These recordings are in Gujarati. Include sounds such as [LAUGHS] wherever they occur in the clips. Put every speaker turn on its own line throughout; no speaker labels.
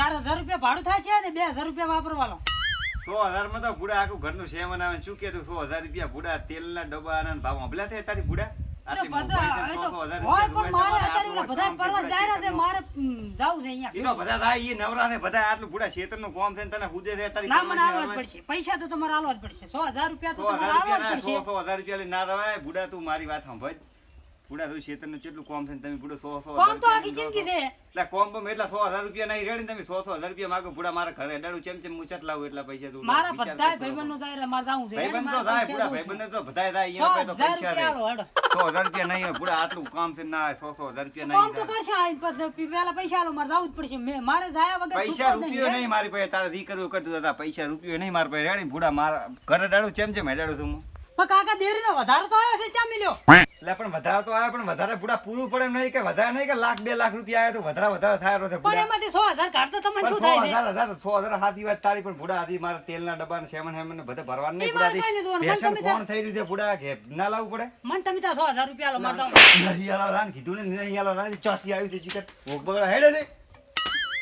ચાર હજાર રૂપિયા ભાડું થશે ને બે હજાર રૂપિયા વાપરવાનો.
સો હજારમાં તો ભૂડા આખું ઘરનું સેવન આવે શું કહેતું સો હજાર રૂપિયા ભૂડા તેલના ડબ્બા અને ભાવ અભલા થાય તારી ભૂડા. તો
પૈસા તો તમારે આલવા જ પડશે. સો હજાર રૂપિયા
સો હજાર રૂપિયા ના સો હજાર રૂપિયા ના રવાય. ભૂડા તું મારી વાત સાંભળ. ભૂડા તું ક્ષેત્રનું કેટલું કોમ છે ને તમે ભૂડો સો સો
કોમ તો આખી જિંદગી છે.
એટલે કોમ બમ એટલા સો હજાર રૂપિયા નહીં રેડી તમે સો સો હજાર રૂપિયા માગો પૂડા મારા ઘરે અડાડું ચેમ ચેમ હું લાવું એટલા પૈસા તું
મારા બધા ભાઈબંધો જાય એટલે મારે જાવું છે
ભાઈબંધ તો થાય
છે.
ભાઈબંધ તો બધા થાય
સો
અહીંયા તો
હજાર
પૈસા
રૂપિયા
થાય
આલો,
સો હજાર રૂપિયા નહીં પૂડા આટલું કામ છે ના સો સો હજાર રૂપિયા
કામ
નહીં
તો કરશે આ પછી પેલા પૈસા આલો મારે જાવું જ પડશે. મે મારે જાયા વગર
પૈસા રૂપિયો
નહીં,
મારી પાસે તારે દી કરવું કરતું હતા પૈસા રૂપિયો નહીં મારી પાસે. રેડી પૂડા મારા ઘરે અડાડું ચેમ ચેમ અડાડું છું હું
પણ કાકા દેરીનો વધારો તો આવ્યો છે ક્યાં મિલ્યો
એટલે પણ વધારો તો આવ્યો પણ વધારે પૂરા પૂરું પડે નહીં કે વધારે નહીં કે લાખ બે લાખ રૂપિયા આવે તો વધારે વધારે થાય છે
પણ એમાંથી સો હજાર કાઢતો તમને શું થાય છે?
હજાર હજાર સો હજાર હાથી વાત તારી પણ ભૂડા હાથી મારા તેલના ડબ્બા ને સેમન હેમન ને બધા ભરવા નહીં
મને તમે
કોણ થઈ રહ્યું છે ભૂડા? કે ના લાવવું પડે?
મન તમે ત્યાં સો હજાર રૂપિયા લો મારતા
નહીં આલો રાન કીધું ને નહીં આલો રાન ચોથી આવી હતી ચિકન ભોગ બગડા હેડે છે.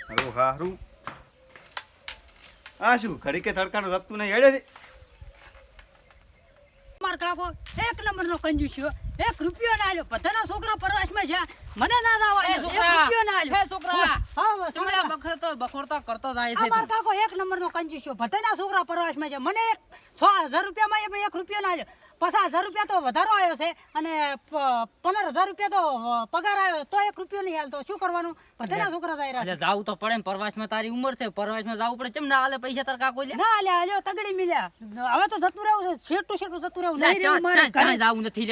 હારું હારું. આ શું ઘડી કે તડકાનું રપતું નહીં હેડે છે.
મારો કાકો એક નંબરનો કંજૂસ્યો એક રૂપિયો ના આલ્યો બધાના છોકરા પરવાસમાં છે મને ના દાવા એક રૂપિયો ના આલ્યો
એ છોકરા.
હા બસ,
ચમડા બખડતો કરતો જાય છે
અમાર કાકો એક નંબરનો કંજૂસ્યો બધાના છોકરા પરવાસમાં છે મને એક સો રૂપિયામાં એ એક રૂપિયો ના આલ્યો પચાસ હજાર રૂપિયા તો વધારો આવ્યો છે અને પંદર હજાર રૂપિયા તો પગાર આવ્યો તો એક રૂપિયો નહીં હાલતો. શું કરવાનું? બધાના છોકરા જાય રહ્યા
જાવું તો પડે ને પરવાસમાં તારી ઉંમર છે. પરવાસમાં જાવું પડે. ચમ ના હાલે પૈસા તાર કાકો
ના હાલે આલ્યો તગડી મિલ્યા. હવે તો જતું રહેવું છે. શેઠું શેઠું જતું રહેવું.
ના,
નહીં રહેવું મારે
ચાય- ચાય
ઘરે.
જાવું નથી.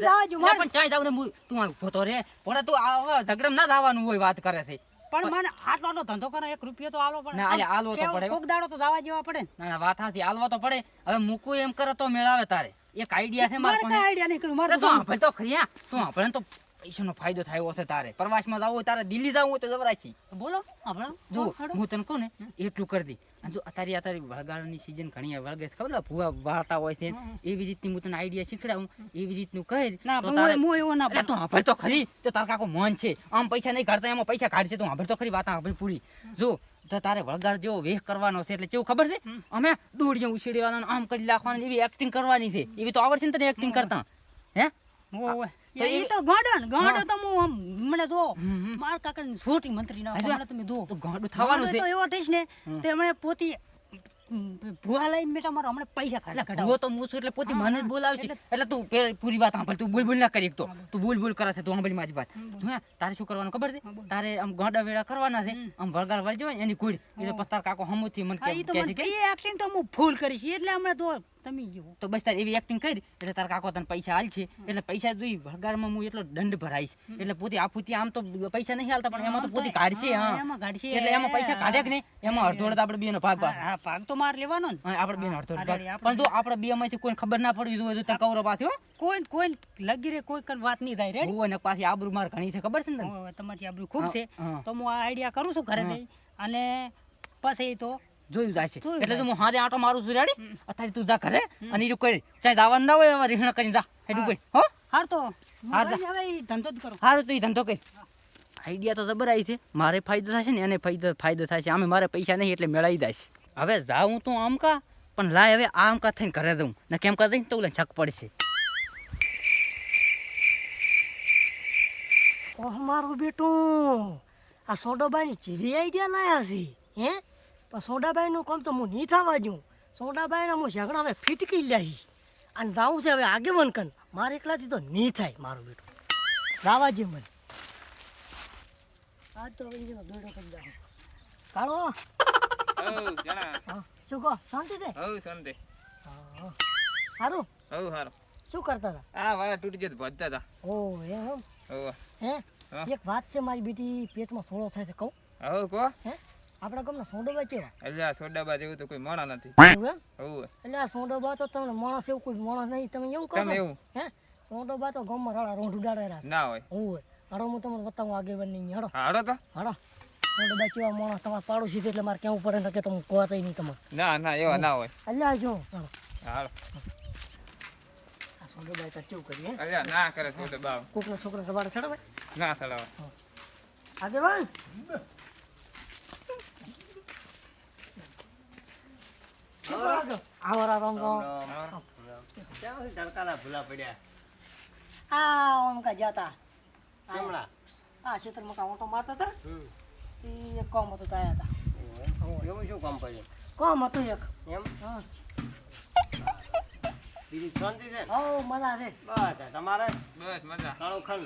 લે શું
મને જવા દ્યો,
લે
મારે.
પણ ચાય જાવું ને તું આ ઊભો રે. પણ તું આ ઝઘડમ ના જવાનું હોય વાત કરે છે.
પણ મને આટલો આટલો ધંધો કરે એક રૂપિયો તો આલો
ના, આલવો તો પડે.
કોક દાડો તો જવા જેવા પડે ના.
ના વાત હાથી હાલવા તો પડે. હવે મૂકવું એમ કરે તો મેળાવે તારે. એક આઈડિયા છે
મારે આઈડિયા નહીં કર્યું મારે તો
તું તો ખરી હા. તું સાંભળ તો પૈસાનો ફાયદો થયો હશે તારે. પ્રવાસમાં જવું હોય તારે દિલ્હી જવું હોય તો જવરાય છે.
બોલો આપણે
જો હું તને કહું ને એટલું કરી દઈ. અને જો અત્યારે અત્યારે વળગાળાની સિઝન ઘણી વળગે ખબર ભૂવા વાળતા હોય છે. એવી રીતની હું તને આઈડિયા શીખડાવું એવી રીતનું કહે
ના
તો
હું- ના
હાભર તો ખરી. તો તાર કાકો મન છે. આમ પૈસા નહીં કાઢતા એમાં પૈસા કાઢશે તું હાભર તો ખરી વાત હાભર પૂરી. જો તો તારે વળગાડ જેવો વેહ કરવાનો છે એટલે કેવું ખબર છે? અમે દોડીએ ઉછેડવાના આમ કરી લાખવાની એવી એક્ટિંગ કરવાની છે. એવી તો આવડશે ને તને એક્ટિંગ કરતા. હે. તો
ગાંડો ને ગાંડો. તો હું આમ મને જો. મારા મંત્રી ના તમે
થવાનું છે.
તો એવો થઈશ ને તે હમણાં પોતી ભૂવા લઈને મારો હમણાં પૈસા કાઢા
ભૂવો તો હું છું એટલે પોતે મને જ બોલાવશે.
એટલે-
તું પૂરી વાત સાંભળ તું બોલ બોલ ના કરી તો. તું બોલ બોલ કરે છે તું સાંભળી મારી વાત. હે, તારે શું કરવાનું ખબર છે? તારે આમ ગોડા વેડા કરવાના છે આમ વળગાળ વળજો એની કુડ એટલે પછી તાર કાકો હમુથી મને કહે છે કે?
એ એક્ટિંગ તો હું ફૂલ કરીશ. એટલે હમણાં તો તમે
તો બસ તારે એવી એક્ટિંગ કરી એટલે તારા કાકો તને પૈસા હાલ છે એટલે પૈસા જોઈ વળગાડમાં હું એટલો દંડ ભરાઈશ. એટલે પોતે આપુથી આમ તો પૈસા નહીં હાલતા પણ એમાં તો પોતે કાઢશે
હા.
એટલે એમાં પૈસા કાઢે કે નહીં? એમાં અડધો અડધો આપણે બેનો ભાગ ભાગ
ભાગ તો માર લેવાનો ને?
આપણે બેનો અડધો પણ જો આપણે બે માંથી કોઈ ખબર ના પડવી જોઈએ તો કવરો પાછી
કોઈ કોઈ લગી રે કોઈ કઈ વાત નહીં થાય. રે
હું અને પાછી આબરૂ માર ઘણી છે ખબર છે ને
તમારી આબરૂ ખૂબ છે. તો હું આ આઈડિયા કરું છું ઘરે જઈ અને પછી તો
જોયું જાય છે. એટલે તો હું હાજે આટો મારું છું રેડી અત્યારે તું જા ઘરે અને એ કોઈ ચાહે જવાનું ના હોય રીહણ કરીને જા હેડું કોઈ હો.
હાર તો.
હાર
ધંધો જ કરો.
હારું તો એ ધંધો કર. આઈડિયા તો જબર આવી છે. મારે ફાયદો થશે ને એને ફાયદો ફાયદો થાય છે. આમે મારે પૈસા નહીં એટલે મેળાવી જાય છે. હવે જાઉં તું આમ કા? પણ લાય હવે આમ કા થઈને ઘરે દઉં. ને કેમ કા દઈ તો ઓલા પડશે.
ઓહ, મારું બેટું, આ સોડાબાઈની જેવી આઈડિયા લાયા છે, હે? પણ સોડાબાઈનું કામ તો હું નહીં થવા દઉં. સોડાબાઈને હું ઝઘડા હવે ફીટકી લાવીશ અને રાવું છે હવે આગેવન કન મારે એકલાથી તો નહીં થાય, મારું બેટું. રાવા જે મને. આજ તો દોડો કરી જાઉં કાળો.
હઉ જણા
હા, શું કહો શાંતિ છે
હઉ શાંતિ
હા. સારું
હઉ હારો
શું કરતા હતા
આ વાળા તૂટી જતો ભજતા હતા
ઓ એમ
હઉ
હે
હા.
એક વાત છે મારી બેટી પેટમાં સોળો થાય છે કહું
હઉ કો
હે આપણા ગામના સોંડોબા
જેવું તો કોઈ મોણા નથી
એવું એમ
હઉ
એટલે આ સોંડોબા તો તમને માણસ એવું કોઈ માણસ નહીં તમે એવું કહો
તમે
છો?
એવું
હે સોંડોબા તો ગામમાં રાડા રોંઢું ડાળે રાખે
ના હોય
હોય હડો હું તમને બતાવું આગેવાન નહીં હાડો
હારો તો
હડો પણ બધા કેવા માણસ તમારે પાડોશી એટલે મારે કેવું પડે ને કે તમે કહેવાતા નહીં તમારે.
ના ના એવા ના હોય.
અલ્યા જો હાલો. તો કેવું
ભૂલા પડ્યા
આ ઓમ કા જાતા. કેમડા? ઓટો મારતા હતા? કોમ હતું તાયા હતા
એવું શું કામ પડ્યું
કોમ હતું એક.
એમ?
હા.
બીજી શાંતિ છે
હો મજા છે.
બસ તમારે?
બસ મજા.
કાળું
હવ.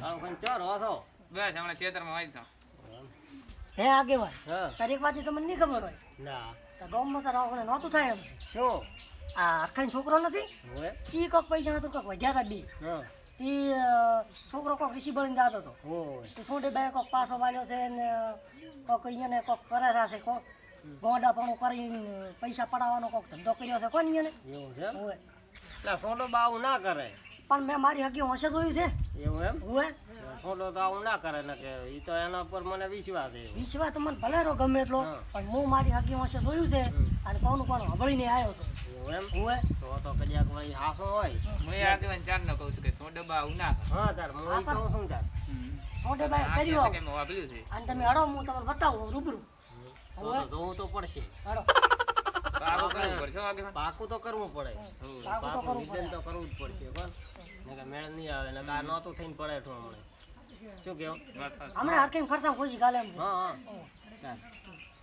કાળું ચો રહો છો?
બસ હમણાં ખેતરમાં વાંચ છો.
હે આગેવાન
હા.
તારી એક તમને નહીં ખબર હોય?
ના.
તો ગામમાં તારા આપણે નહોતું થાય એમ.
શું?
આ અરખાઈ છોકરો નથી?
એ
ઈ કોક પૈસા હતું કોક વધ્યા હતા બી.
હા.
અ, છોકરો કોક ઋષિ બળીને જતો હતો. તો સોંડે બે કોક પાછો વાળ્યો છે ને કોક અહીંયા કોક કરેરા છે કોક. ગોંડાપણું કરીને પૈસા પડાવવાનો કોક ધંધો કર્યો છે. કોણ અહીંયા
એવું છે એમ?
હોય
એટલે સોડો બાવ ના કરે.
પણ મેં મારી હકી હોશે જોયું છે.
એવું એમ?
હોય
સોડો તો આવું ના કરે ને કે એ તો એના પર મને વિશ્વાસ છે.
વિશ્વાસ તો મને ભલે ગમે એટલો પણ હું મારી હકી હોશે જોયું છે અને કોનું કોનું હબળીને આવ્યો છું.
એમ?
હોય
તો તો કદાચ વળી હાસો હોય.
હું આગેવાન ચાર નો કહું છું કે સો ડબ્બા આવું ના
હા તાર હું કહું છું તાર.
સોંડે બે
આ કે મેં વાપર્યું છે.
અને તમે હડો હું તમને બતાવું રૂબરૂ.
તો તો જોવું તો પડશે.
હડો.
પાકું
તો કરવું પડે.
પાકું તો કરવું
તો કરવું જ પડશે મેળ નહીં આવે ને આ નહોતું થઈને પડે તો હમણાં. શું કેવું
હમણાં હરકીને ખર્ચા ખુશી ગાલે
હા હા.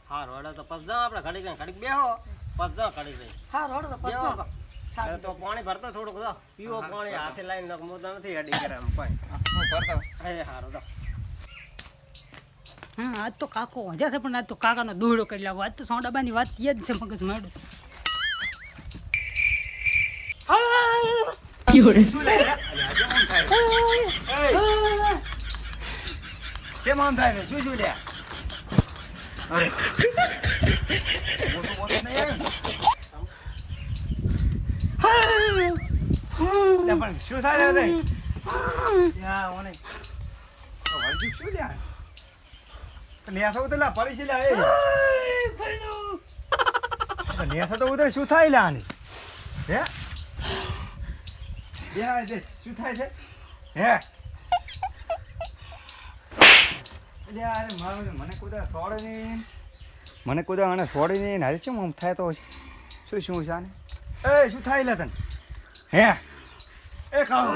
હારું તો પછી જાઓ આપણે ઘડીક ઘડીક બેહો. પસ જાઓ ઘડીક
હા રોડ તો
હવે તો પાણી ભરતો થોડુંક જાઓ પીવો પાણી હાથે લાઈને તો મોટા નથી હેડી [LAUGHS] કરે આમ પાણી.
હું ભરતો.
એ હારું જાઓ
હા આજ તો કાકો વાંધ્યા છે પણ આજ તો કાકાનો દોડો કરી લાવો. આજ તો સોડાબાની વાત યાદ છે મગજ?
અલ્યા, કેમ આમ થાય એય! કેમ આમ થાય છે? શું શું લે અરે. [LAUGHS] શું થાય શું લે? તો લા, પડી છે લ્યા. તો ઉતરે શું થાય લે આને? હે શું થાય છે હે અરે મારું મને કુદા સોડે નહીં મને કોઈ આને છોડે નહીં હાલ છે આમ થાય તો શું શું છે આને? એ શું થાય લે તને? હે? એ ખાવ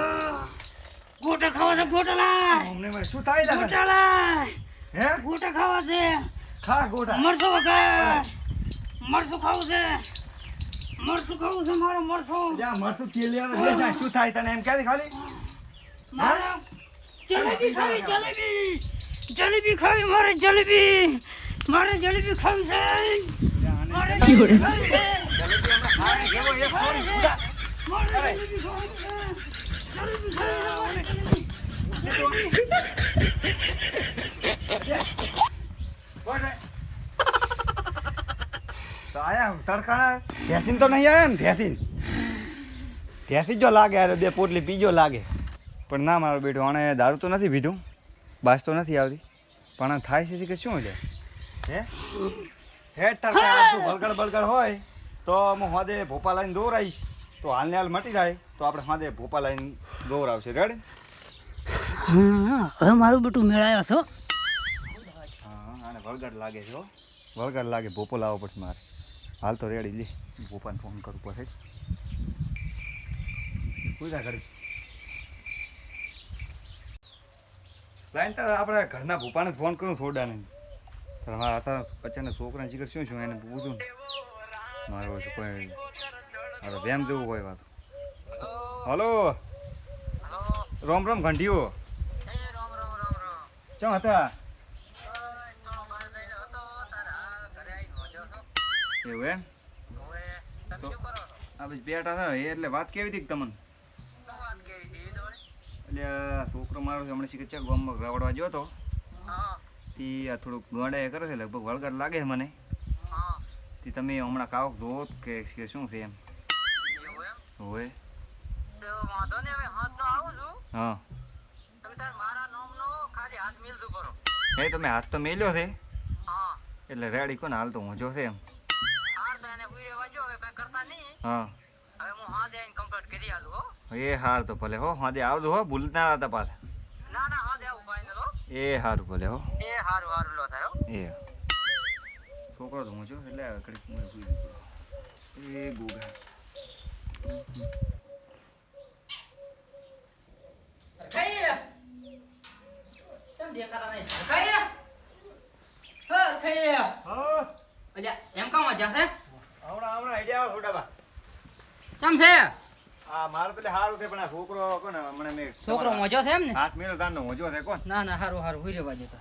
ગોટા ખાવા છે ગોટા લાય.
અમને મને શું થાય લે
ગોટા લાય.
હે?
ગોટા ખાવા છે.
ખા ગોટા.
મરસો વગર મરસો ખાવું છે. મરસું ખાવું છે મારે મરસું.
જા મરસું તેલ લે જા, શું થાય તને એમ કે ખાલી?
મારા જલેબી ખાવી જલેબી. જલેબી ખાવી મારે જલેબી. મારે જલેબી ખાવી છે. મારે જલેબી ખાવી છે.
જલેબી હમણાં ખાય જેવો એક ફોન ગુડા.
મારે જલેબી ખાવી છે. જલેબી ખાવી છે મારે જલેબી.
કોણ છે? તો આયા તડકાના? ભેસીન તો નહીં આવ્યા ને ભેસીન. ભેસી જો લાગે અરે બે પોટલી પીજો લાગે. પણ ના મારો બેટો આણે દારૂ તો નથી પીધું બાસ તો નથી આવતી. પણ આ થાય છે કે શું છે? હે? હે. તડકા તું હોય તો હું હોદે ભોપા લાઈન દોરાઈશ. તો હાલને હાલ મટી જાય તો આપણે હોદે ભોપા લાઈને દોરાવશે. રેડ
હા હવે મારું બેટું મેળાયો છો?
હા આને વળગડ લાગે છે હો. વળગડ લાગે ભોપો લાવવો પડશે મારે. હાલ તો રેડી લે. ભોપાને ફોન કરવું પડે પૂજા કરી લાઈન તાર આપણે ઘરના ભોપાને ફોન કરું થોડા નહીં પણ મારા હતા અચાનક છોકરાને જીગર શું શું એને પૂછું મારો કોઈ મારો વેમ જેવું કોઈ વાત. હલો? રોમ રોમ ઘંટીઓ. ચમ હતા? એવું એમ? તો આ પછી બેઠા હતા એટલે વાત કેવી હતી તમને? એટલે છોકરો મારો હમણાં શીખે છે ગામમાં રવડવા ગયો તો. તી આ થોડુંક ગળે કરે છે લગભગ વળગર લાગે છે મને. તે તમે હમણાં કાવક ધોત કે કે શું છે એમ. હોય. હા. એ તમે હાથ તો મેલ્યો છે. એટલે રેડી કોને હાલ તો ઊંઝો છે એમ હા. એ હાર તો ભલે હો હાદે આવજો હો ભૂલતા ના હતા પાછા. એ હારું ભલે હો. એ હારું તો લો તારો હું. એ. છોકરો
ખાઈએ કેમ એટલે નહીં? મને હા દીધો
એ
ગોગા એમ કામ જશે
હમણાં હમણાં આઈડિયા આવો બા
કેમ છે?
આ મારું પેલે હારું છે પણ આ છોકરો કોને હમણાં મેં
છોકરો મોજો છે એમ ને?
હાથ મેળો તારનો મોજો છે કોણ?
ના ના હારું હારું હુઈ રહેવા દેતો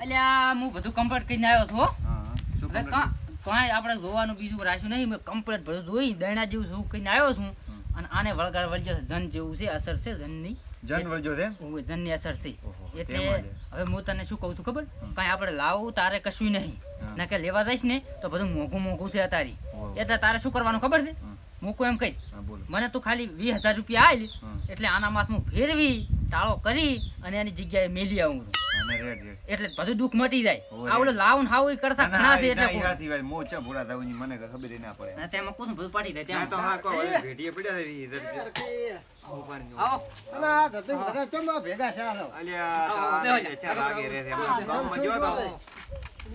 અલ્યા હું બધું કમ્પ્લીટ કરીને આવ્યો છું હા.
શું
હવે કા- કાંઈ આપણે જોવાનું બીજું રાખ્યું નહીં મેં કમ્પ્લીટ બધું જોઈ દૈણા જેવું શું કરીને આવ્યો છું. અને આને વળગાડ વળજો ધન જેવું છે અસર છે ધનની
જન વળજો છે
ઓવે, અસર છે. એટલે હવે હું તને શું કહું છું ખબર? કાંઈ આપણે લાવું તારે કશું નહીં. ના કે લેવા જઈશ ને તો બધું મોંઘું મોંઘું છે
ઓહો.
એટલે તારે શું કરવાનું ખબર છે. મૂકું એમ કહી મને તું ખાલી વીસ હજાર રૂપિયા
આવી
એટલે આના માથમાં ફેરવી ટાળો કરી અને એની જગ્યાએ મેલી આવું. એટલે બધું દુઃખ મટી જાય. આવડે લાવું હાવ ઈ કરતા ઘણા છે એટલે
મોચા ભૂરા થવાની મને ખબર ના પડે.
અને તેમાં કોનું બધું પડી જાય
ત્યાં તો હા કો ભેટીએ પડ્યા છે ઈ ઇધર
આવો
અને આ ધતિંગ બધા ચમા ભેગા છે. આ
અલ્યા
જા.
ચાર વાગે રહે છે એમાં ગામમાં ગયો તો.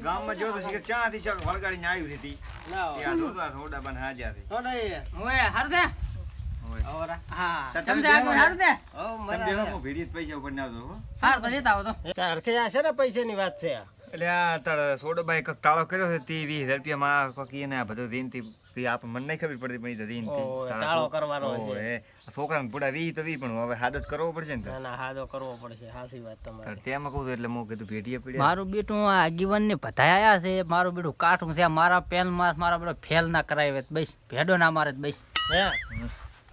ગામમાં જો તો શિખર ચા હતી ચાક વળગાડીને આવી હતી.
ના હોય.
તો આ થોડા બન હાજ્યા હતી
થોડા એ.
ઓવે હારું દે
જ. પૈસા ઉપર ના આવતો, હો.
તો લેતા આવો
તાર હરખે આ છે ને પૈસાની વાત છે?
એટલે આ તારા સોડોબાઈ કંઈક ટાળો કર્યો છે તે વીસ હજાર કોક એને બધું બધું દીનથી તે આપણે મને નહીં ખબર પડતી પણ એ તો
ટાળો કરવાનો છે.
એ. છોકરાને પૂરા વી તો વી પણ હવે હાદો કરવો પડશે ને
ના હાદો કરવો પડશે હાસી વાત તમારી.
તેમાં કહું એટલે મો કીધું ભેટીએ પડ્યા.
મારું બેટું આ ગીવન ને બધાયા છે મારું બેટું કાઠું છે મારા પેન માસ મારા બેટો ફેલ ના કરાવે બસ ભેડો ના મારે તો બસ.
હે?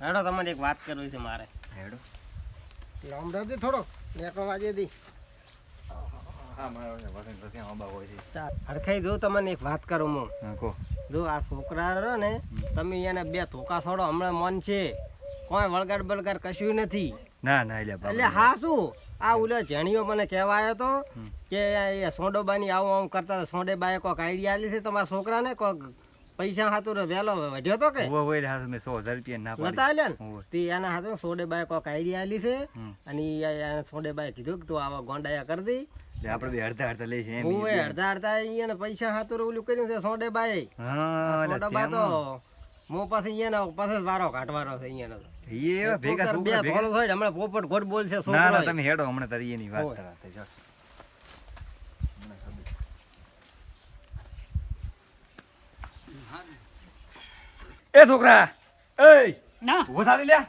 હેડો તમારી એક વાત કરવી છે મારે.
હેડો.
લાંબડા દે થોડો નેકો વાજે દી.
હા મારો છે, વસંત પછી આંબા હોય છે.
હરખાઈ જો તમને એક વાત કરું હું
કહો.
જો આ છોકરા રહ્યો ને તમે એને બે ધોકા છોડો હમણાં મન છે. કોઈ વળગાડ બળગાડ કશું નથી.
ના ના એટલે.
એટલે હા શું? આ ઉલો જેણીઓ મને કહેવાયો હતો તો કે એ સોંડોબાની આવું આવું કરતા હતા. સોંડેબાએ કોઈક આઈડિયા આલી છે તમારા છોકરાને? કોઈક પૈસા હાથું વહેલો વધ્યો તો કે?
હોય એટલે મેં સો હજાર રૂપિયા ના
નતા આલ્યા ને? તે એના હાથે સોંડેબાએ કોઈક આઈડિયા આલી છે અને સોંડેબાએ કીધું કે તું આવા ગોંડાયા કરી દઈ
આપણે બે અડધા અડધા લઈ એમ
હું અડધા અડધા અહીંયા પૈસા હાથું ઓલું કર્યું છે સોંડેબાએ
હા સોડે
બા તો
મો
પાસે પાછી એનો પાસે વારો કાઢવાનો છે અહીંયા
એ એવા ભેગા
બે થોડું થોડી હમણાં પોપટ ગોડ બોલ છે
ના ના તમે હેડો હમણાં તારી એની વાત કરાતે જો. એ છોકરા એ
ના.
ઊભો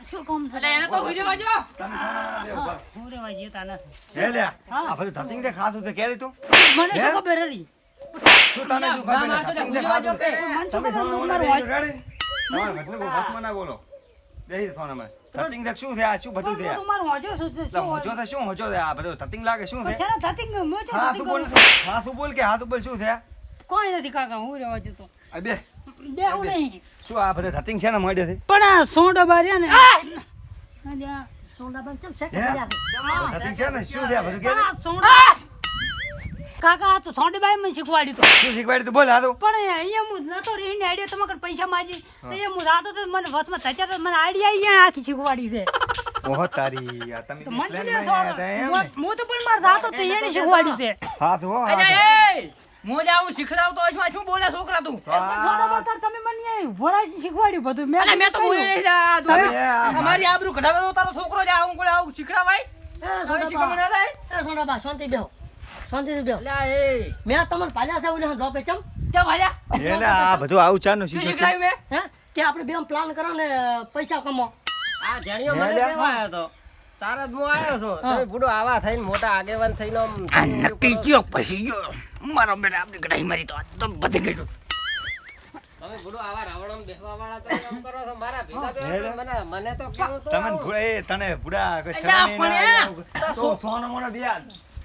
શું થયા
એટલે એને તો હુઈ રહેવા
તમે સોના લે ઊભા.
હું રેવા જીતા નથી
હે લ્યા આ બધું ધતિંગ તે ખાધું તે કે તું.
મને શું ખબર
શું તને શું ધતિંગ
શું
તમે સોના મને રેડી તમારે મતલબ બસમાં ના બોલો. બેહી સોના મને ધતિંગ તે શું છે? આ શું બધું છે?
પણ હોજો શું છે?
હોજો છે શું હોજો છે? આ બધું ધતિંગ લાગે શું છે?
છે ને ધતિંગ, હું
શું બોલ હા શું બોલ કે હા શું બોલ શું છે?
કોઈ નથી કાકા હું રેવા જતો
આ બે
બેહું નહીં
શું આ બધા ધતિંગ છે ને મળે છે
પણ આ સોંડા બાર્યા ને.
છે?
ધતિંગ છે શું છે બધું કે
પણ કાકા આ તો સોંડીબાઈ મને શીખવાડ્યું તો.
શું શીખવાડ્યું તું? બોલ હાલો.
પણ અહીંયા હું નતો રહીને આઈડિયા તમે કન પૈસા માજી તો એ હું રાતો તો મને થયા તો મને આઈડિયા અહીંયા આખી શીખવાડી છે.
ઓહો તારી આ તમે
તો
બી
મને
plan
શું
બનાવ્યા હતા એમ
હું તો પણ મારા રાતો તો એને શીખવાડ્યું છે.
હો
મોજા હું શીખડાવતો હોય છું શું બોલે છોકરા તું.
તમે મને ભરાઈ શીખવાડ્યું બધું. મેં
મેં તો બોલે નહીં અમારી આબરૂ કઢાવે તો તારો છોકરો જ આવું કોઈ આવું શીખડાવાય?
એ
હવે થાય?
એ સોંડાબા, શાંતિ બેહો. શાંતિ બેહો.
અલ્યા એ.
મેં તમને પાલ્યા છે જોપે ચમ?
કે ભાલ્યા
એટલે આ બધું આવું ચાનું
શીખડાવ્યું મેં?
હે? કે આપણે બે પ્લાન કરો ને પૈસા કમો
આ જેણીઓ મને
હેલ્યા?
આવ્યો તો. તારા જ હું આવ્યો છો? તમે બુડો આવા થઈને મોટા આગેવાન થઈને આમ
આ નક્કી કયો પછી? ગયો મારો બેટા આપણી કઢાઈ મારી તો તો બધી ગયું
તમે બુડો આવા રાવણમ બેસવા વાળા તો આમ કરો છો? મારા ભેગા બેહો મને મને તો કેવું તો
તમને. તને ભૂડા કોઈ
અલ્યા,
શરમ ય
પણ
ના
એ,
આવે.
તો
સોનો મોનો બિયાર.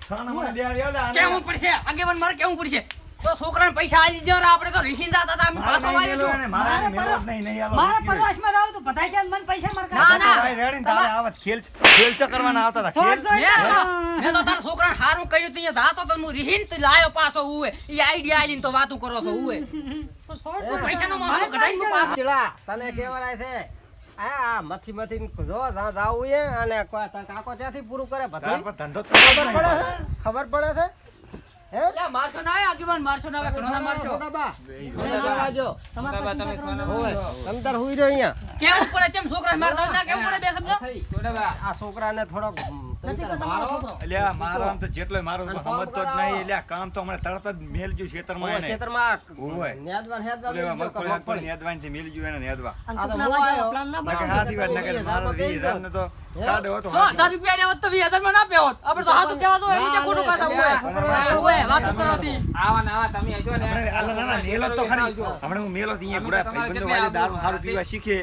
સોનો મોનો બિયાર
કેવું પડશે? આગેવાન મારે કેવું પડશે? તો છોકરાને પૈસા આલી જરા આપણે તો જાતા હતા અમે પાછો
વાળી
વાળ્યો
મારે
મારા
જ નહીં, નહીં આવો
મારા
રૂપિયો.
પ્રવાસમાં તો બધાય છે મન પૈસા માર
ના, ના.
ભાઈ રેડી તારે આવત ખેલ ખેલચો કરવાના આવતા હતા ખેલ
મે તો- તારા છોકરાને હારું કર્યું તું અહીંયા જાતો તો હું રીહીન તો લાયો પાછો ઉવે. ઈ આઈડિયા આલીને તો વાતું કરો છો ઉવે. તો પૈસાનો મામલો કઢાઈને તું પાછો
ચલા તને કેવરાય છે આ આ મથી મથી જો જાવું એ અને કાકો ત્યાંથી પૂરું કરે
ધંધો જ
ખબર પડે છે? ખબર પડે છે?
મારશો ના આગેવાન મારશો ના આવે ઘણો ના મારશો
તમે
હુઈ રહ્યો અહીંયા.
કેવું પડે ચમ છોકરા મારતા ના કેવું પડે બે શબ્દ?
આ છોકરાને થોડોક
મેલો દારૂ સારું પીવા શીખે.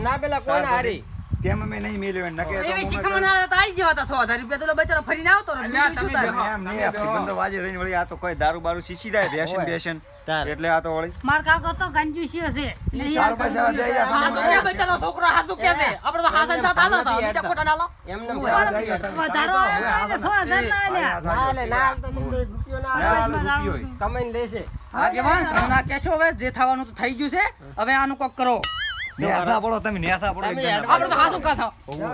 ના પેલા કોઈ હારી?
તેમાં અમે નહીં મેલ્યો એને નકે તો
એવી
હું
શિખામણ જવા તો આઈ જેવા સો હજાર રૂપિયા તો બચારો ફરીને આવતો રહે બીજું શું તારે?
એમ નહીં આ ભાઈબંધો વાજે રહીને વળી આ તો કોઈ દારૂ બારૂ શીશી જાય બેસન
બેસન
એટલે આ તો વળી
માર કાકો તો હશે નહીં
સારું પૈસા દઈ
આ તો કે બચારો છોકરો હાથું કે છે આપણે તો હાસન સાથ હાલો તો બીજા ખોટા ના લો
એમને
વધારો તો સો ના આલ્યા
ના લે ના હાલતો તમને રૂપિયો ના
ના,
હાલે.
હાલ.
કમાઈને લેશે
આગેવાન ઘણા કહેશો હવે જે થવાનું તો થઈ ગયું છે હવે આનું કોક કરો
નેથા પડો તમે નેથા પડો
આપણે તો હાસું કહેતા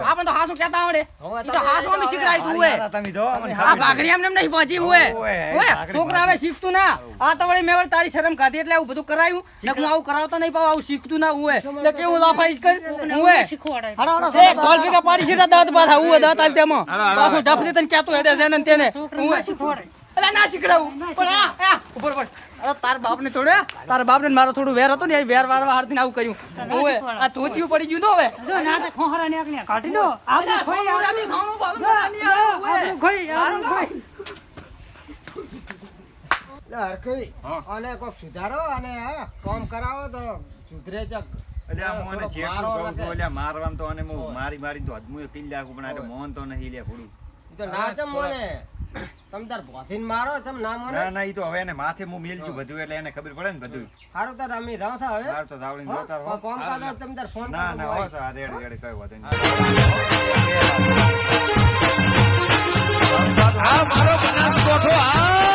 આપણે તો હાસું કહેતા આવડે. ઈ તો હાસું અમે શીખડાય તું હોય
તમે જો
આ
ખબર
ભાગડી નહીં પહોંચી હોય
ઓવે,
છોકરા હવે શીખતું ના. આ તો વળી તારી શરમ કાઢી એટલે આવું બધું કરાયું. ને હું આવું કરાવતો નહીં પાવ આવું શીખતું ના હું એટલે કેવું લાફાઈશ કર? પાડી છે દાંત પાછા આવું દાંત આલ તેમાં પાછું ડફ તને હેડે છે ને તેને
છોકરાને
ના શીખડાવું. પણ આ ઉપર ઉપર અરે તાર બાપને થોડે તાર બાપને મારો થોડું વેર હતો ને એ વેર વારવા હારથી આવું કર્યું. હોય આ ધોતિયું પડી ગયું તો હવે.
જો નાટક ખોહરા ને એકને કાઢી દો આપણે ખોઈ
સોનું બાલું બધા નહીં આવે,
ખોઈ ખોઈ.
લે અને કોક સુધારો અને હા કામ કરાવો તો સુધરે
છું,
નથી.
તો અને મારી મારી તો હદમું કિલ નાખું પણ મોહન તો નહીં લે
તો ના ચમ મને. તમ તાર ભોથીને મારો તમે ના મને?
ના ના ઈ તો હવે એને માથે હું. મેલજું બધું એટલે એને ખબર પડે ને બધું.
હારું તાર અમે જાવ છો હવે.
માર તો ધાવડીને
હો?
જોતા રહો.
કોઈ કામ કાજ હોય તો તમ તાર ફોન
ના ના
હો.
સર રેડી રેડી કઈ વાત નહીં.
આ મારો બનાસકોઠો આ